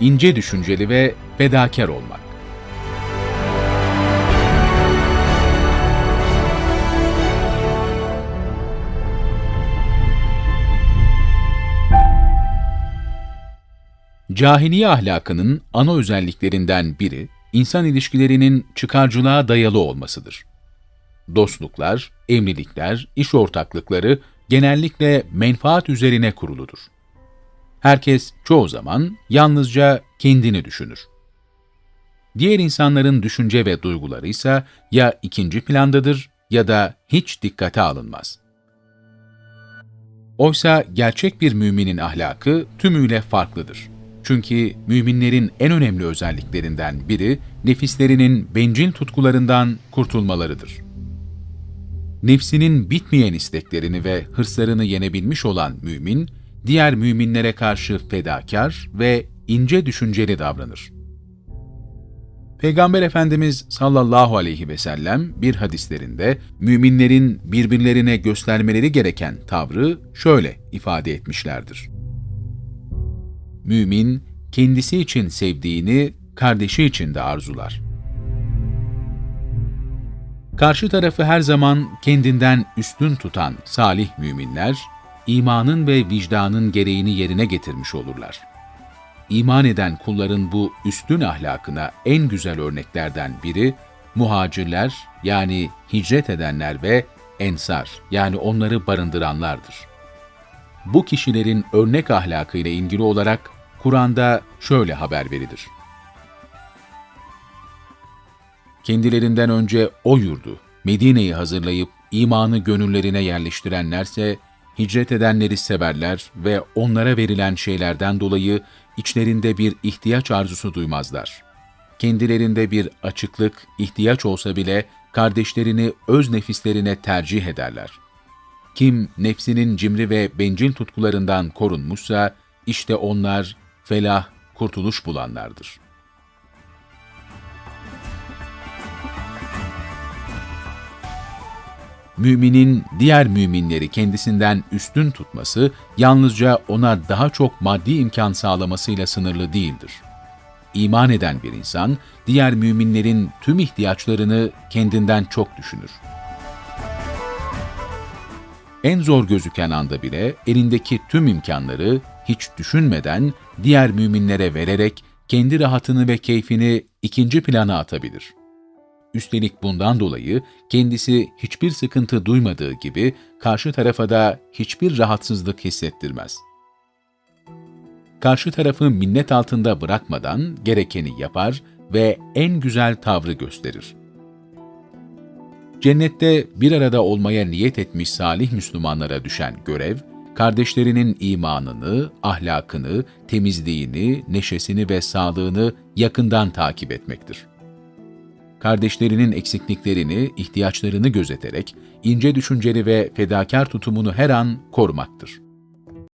ince düşünceli ve fedakar olmak. Cahiliye ahlakının ana özelliklerinden biri, insan ilişkilerinin çıkarcılığa dayalı olmasıdır. Dostluklar, evlilikler, iş ortaklıkları genellikle menfaat üzerine kuruludur. Herkes çoğu zaman yalnızca kendini düşünür. Diğer insanların düşünce ve duyguları ise ya ikinci plandadır ya da hiç dikkate alınmaz. Oysa gerçek bir müminin ahlakı tümüyle farklıdır. Çünkü müminlerin en önemli özelliklerinden biri nefislerinin bencil tutkularından kurtulmalarıdır. Nefsinin bitmeyen isteklerini ve hırslarını yenebilmiş olan mümin, diğer müminlere karşı fedakar ve ince düşünceli davranır. Peygamber Efendimiz sallallahu aleyhi ve sellem bir hadislerinde müminlerin birbirlerine göstermeleri gereken tavrı şöyle ifade etmişlerdir. Mümin, kendisi için sevdiğini kardeşi için de arzular. Karşı tarafı her zaman kendinden üstün tutan salih müminler, imanın ve vicdanın gereğini yerine getirmiş olurlar. İman eden kulların bu üstün ahlakına en güzel örneklerden biri, muhacirler yani hicret edenler ve ensar yani onları barındıranlardır. Bu kişilerin örnek ahlakıyla ilgili olarak Kur'an'da şöyle haber verilir. Kendilerinden önce o yurdu, Medine'yi hazırlayıp imanı gönüllerine yerleştirenlerse, hicret edenleri severler ve onlara verilen şeylerden dolayı içlerinde bir ihtiyaç arzusu duymazlar. Kendilerinde bir açıklık, ihtiyaç olsa bile kardeşlerini öz nefislerine tercih ederler. Kim nefsinin cimri ve bencil tutkularından korunmuşsa, işte onlar felah, kurtuluş bulanlardır. Müminin diğer müminleri kendisinden üstün tutması, yalnızca ona daha çok maddi imkan sağlamasıyla sınırlı değildir. İman eden bir insan, diğer müminlerin tüm ihtiyaçlarını kendinden çok düşünür. En zor gözüken anda bile elindeki tüm imkanları hiç düşünmeden diğer müminlere vererek kendi rahatını ve keyfini ikinci plana atabilir. Üstelik bundan dolayı kendisi hiçbir sıkıntı duymadığı gibi karşı tarafa da hiçbir rahatsızlık hissettirmez. Karşı tarafı minnet altında bırakmadan gerekeni yapar ve en güzel tavrı gösterir. Cennette bir arada olmaya niyet etmiş salih Müslümanlara düşen görev, kardeşlerinin imanını, ahlakını, temizliğini, neşesini ve sağlığını yakından takip etmektir. Kardeşlerinin eksikliklerini, ihtiyaçlarını gözeterek ince düşünceli ve fedakar tutumunu her an korumaktır.